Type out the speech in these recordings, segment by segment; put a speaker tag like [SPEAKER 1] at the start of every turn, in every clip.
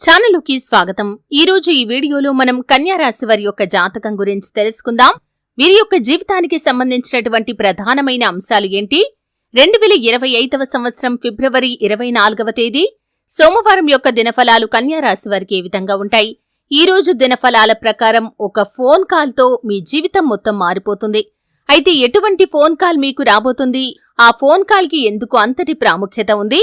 [SPEAKER 1] ఛానలుకి స్వాగతం. ఈరోజు ఈ వీడియోలో మనం కన్యారాశి వారి యొక్క జాతకం గురించి తెలుసుకుందాం. వీరి యొక్క జీవితానికి సంబంధించినటువంటి ప్రధానమైన అంశాలు ఏంటి? రెండు వేల ఇరవై ఐదవ సంవత్సరం ఫిబ్రవరి ఇరవై నాలుగవ తేదీ. సోమవారం యొక్క దినఫలాలు కన్యారాశి వారికి ఏ విధంగా ఉంటాయి? ఈ రోజు దినఫలాల ప్రకారం ఒక ఫోన్ కాల్తో మీ జీవితం మొత్తం మారిపోతుంది. అయితే ఎటువంటి ఫోన్ కాల్ మీకు రాబోతుంది? ఆ ఫోన్ కాల్కి ఎందుకు అంతటి ప్రాముఖ్యత ఉంది?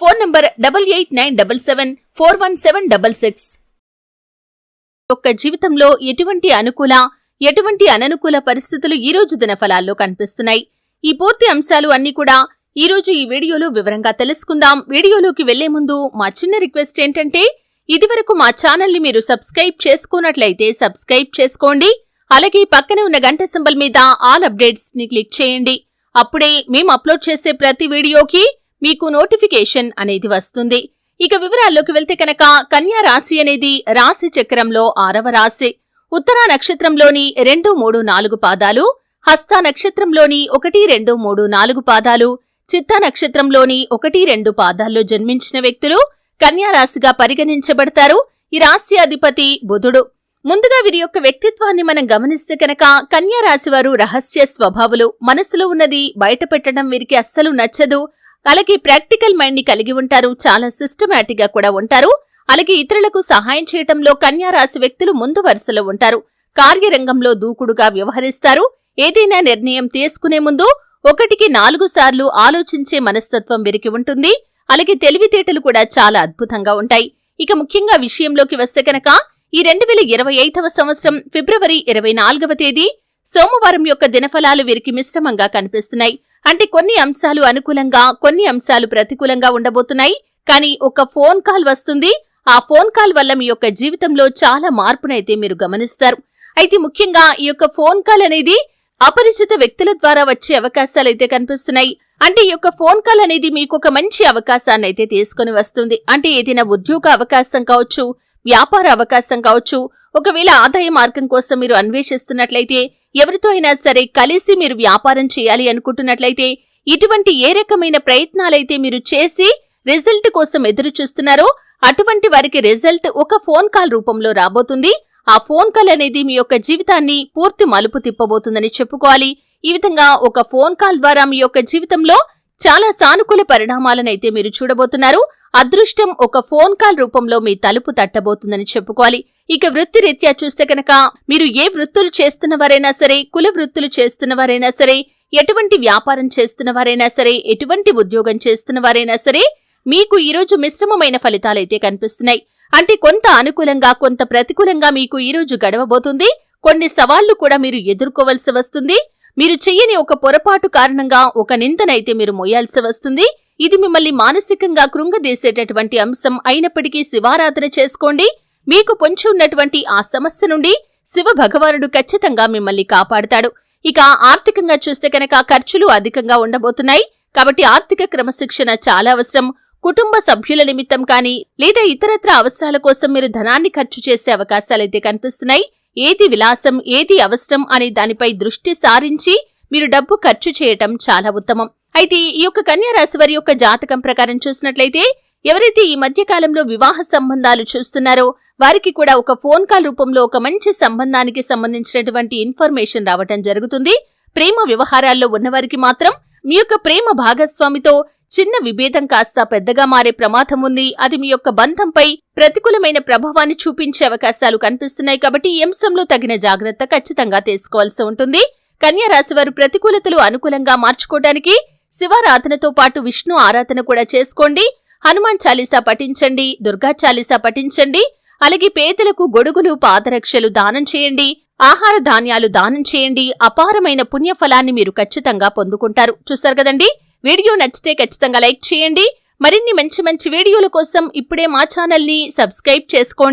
[SPEAKER 1] Phone number double eight nine double seven four one seven double six. యొక్క జీవితంలో ఎటువంటి అనుకూల ఎటువంటి అననుకూల పరిస్థితులు ఈ రోజు దినఫలాల్లో కనిపిస్తున్నాయి? ఈ పూర్తి అంశాలు అన్ని కూడా ఈ రోజు ఈ వీడియోలో వివరంగా తెలుసుకుందాం. వీడియోలోకి వెళ్ళే ముందు మా చిన్న రిక్వెస్ట్ ఏంటంటే ఇదివరకు మా ఛానల్ని మీరు సబ్స్క్రైబ్ చేసుకున్నట్లయితే సబ్స్క్రైబ్ చేసుకోండి. అలాగే పక్కనే ఉన్న గంట సింబల్ మీద ఆల్ అప్డేట్స్ని క్లిక్ చేయండి. అప్పుడే మేము అప్లోడ్ చేసే ప్రతి వీడియోకి మీకు నోటిఫికేషన్ అనేది వస్తుంది. ఇక వివరాల్లోకి వెళ్తే కనుక కన్యా రాశి అనేది రాశి చక్రంలో ఆరవ రాశి. ఉత్తరా నక్షత్రంలోని రెండు మూడు నాలుగు పాదాలు హస్త నక్షత్రంలోని ఒకటి రెండు మూడు నాలుగు పాదాలు చిత్త నక్షత్రంలోని ఒకటి రెండు పాదాల్లో జన్మించిన వ్యక్తులు కన్యారాశిగా పరిగణించబడతారు. ఈ రాశి అధిపతి బుధుడు. ముందుగా వీరి యొక్క వ్యక్తిత్వాన్ని మనం గమనిస్తే కనుక కన్యారాశి వారు రహస్య స్వభావులు మనసులో ఉన్నది బయటపెట్టడం వీరికి అస్సలు నచ్చదు. అలాగే ప్రాక్టికల్ మైండ్ని కలిగి ఉంటారు చాలా సిస్టమేటిక్గా కూడా ఉంటారు. అలాగే ఇతరులకు సహాయం చేయటంలో కన్యారాశి వ్యక్తులు ముందు వరుసలో ఉంటారు. కార్యరంగంలో దూకుడుగా వ్యవహరిస్తారు. ఏదైనా నిర్ణయం తీసుకునే ముందు ఒకటికి నాలుగు సార్లు ఆలోచించే మనస్తత్వం వీరికి ఉంటుంది. అలాగే తెలివితేటలు కూడా చాలా అద్భుతంగా ఉంటాయి. ఇక ముఖ్యంగా విషయంలోకి వస్తే కనుక ఈ రెండు వేల ఇరవై ఐదవ సంవత్సరం ఫిబ్రవరి ఇరవై నాలుగవ తేదీ సోమవారం యొక్క దినఫలాలు వీరికి మిశ్రమంగా కనిపిస్తున్నాయి. అంటే కొన్ని అంశాలు అనుకూలంగా కొన్ని అంశాలు ప్రతికూలంగా ఉండబోతున్నాయి. కానీ ఒక ఫోన్ కాల్ వస్తుంది. ఆ ఫోన్ కాల్ వల్ల మీ యొక్క జీవితంలో చాలా మార్పునైతే మీరు గమనిస్తారు. అయితే ముఖ్యంగా ఈ యొక్క ఫోన్ కాల్ అనేది అపరిచిత వ్యక్తుల ద్వారా వచ్చే అవకాశాలైతే కనిపిస్తున్నాయి. అంటే ఈ యొక్క ఫోన్ కాల్ అనేది మీకు ఒక మంచి అవకాశాన్ని అయితే తీసుకుని వస్తుంది. అంటే ఏదైనా ఉద్యోగ అవకాశం కావచ్చు వ్యాపార అవకాశం కావచ్చు ఒకవేళ ఆదాయ మార్గం కోసం మీరు అన్వేషిస్తున్నట్లయితే ఎవరితో అయినా సరే కలిసి మీరు వ్యాపారం చేయాలి అనుకుంటున్నట్లయితే ఇటువంటి ఏ రకమైన ప్రయత్నాలైతే మీరు చేసి రిజల్ట్ కోసం ఎదురు చూస్తున్నారో అటువంటి వారికి రిజల్ట్ ఒక ఫోన్ కాల్ రూపంలో రాబోతుంది. ఆ ఫోన్ కాల్ అనేది మీ యొక్క జీవితాన్ని పూర్తి మలుపు తిప్పబోతుందని చెప్పుకోవాలి. ఈ విధంగా ఒక ఫోన్ కాల్ ద్వారా మీ యొక్క జీవితంలో చాలా సానుకూల పరిణామాలనైతే మీరు చూడబోతున్నారు. అదృష్టం ఒక ఫోన్ కాల్ రూపంలో మీ తలుపు తట్టబోతుందని చెప్పుకోవాలి. ఇక వృత్తి రీత్యా చూస్తే కనుక మీరు ఏ వృత్తులు చేస్తున్నవారైనా సరే కుల వృత్తులు చేస్తున్నవారైనా సరే ఎటువంటి వ్యాపారం చేస్తున్నవారైనా సరే ఎటువంటి ఉద్యోగం చేస్తున్నవారైనా సరే మీకు ఈరోజు మిశ్రమమైన ఫలితాలైతే కనిపిస్తున్నాయి. అంటే కొంత అనుకూలంగా కొంత ప్రతికూలంగా మీకు ఈరోజు గడవబోతుంది. కొన్ని సవాళ్ళు కూడా మీరు ఎదుర్కోవలసి వస్తుంది. మీరు చెయ్యని ఒక పొరపాటు కారణంగా ఒక నిందనైతే మీరు మోయాల్సి వస్తుంది. ఇది మిమ్మల్ని మానసికంగా కృంగదీసేటటువంటి అంశం. అయినప్పటికీ శివారాధన చేసుకోండి. మీకు పొంచి ఉన్నటువంటి ఆ సమస్య నుండి శివ భగవానుడు ఖచ్చితంగా మిమ్మల్ని కాపాడుతాడు. ఇక ఆర్థికంగా చూస్తే కనుక ఖర్చులు అధికంగా ఉండబోతున్నాయి. కాబట్టి ఆర్థిక క్రమశిక్షణ చాలా అవసరం. కుటుంబ సభ్యుల నిమిత్తం కానీ లేదా ఇతరత్ర అవసరాల కోసం మీరు ధనాన్ని ఖర్చు చేసే అవకాశాలైతే కనిపిస్తున్నాయి. ఏది విలాసం ఏది అవసరం అనే దానిపై దృష్టి సారించి మీరు డబ్బు ఖర్చు చేయటం చాలా ఉత్తమం. అయితే ఈ యొక్క కన్యా రాశి వారి యొక్క జాతకం ప్రకారం చూసినట్లయితే ఎవరైతే ఈ మధ్యకాలంలో వివాహ సంబంధాలు చూస్తున్నారో వారికి కూడా ఒక ఫోన్ కాల్ రూపంలో ఒక మంచి సంబంధానికి సంబంధించినటువంటి ఇన్ఫర్మేషన్ రావటం జరుగుతుంది. ప్రేమ వ్యవహారాల్లో ఉన్నవారికి మాత్రం మీ యొక్క ప్రేమ భాగస్వామితో చిన్న విభేదం కాస్త పెద్దగా మారే ప్రమాదం ఉంది. అది మీ యొక్క బంధంపై ప్రతికూలమైన ప్రభావాన్ని చూపించే అవకాశాలు కనిపిస్తున్నాయి కాబట్టి ఈ అంశంలో తగిన జాగ్రత్త ఖచ్చితంగా తీసుకోవాల్సి ఉంటుంది. కన్యా రాశి వారు ప్రతికూలతలు అనుకూలంగా మార్చుకోవడానికి శివారాధనతో పాటు విష్ణు ఆరాధన కూడా చేసుకోండి. హనుమాన్ చాలీసా పఠించండి దుర్గా చాలీసా పఠించండి అలాగే పేదలకు గొడుగులు పాదరక్షలు దానం చేయండి ఆహార ధాన్యాలు దానం చేయండి అపారమైన పుణ్యఫలాన్ని మీరు ఖచ్చితంగా పొందుకుంటారు. చూసారు కదండి? వీడియో నచ్చితే ఖచ్చితంగా లైక్ చేయండి. మరిన్ని మంచి మంచి వీడియోల కోసం ఇప్పుడే మా ఛానల్ని సబ్స్క్రైబ్ చేసుకోండి.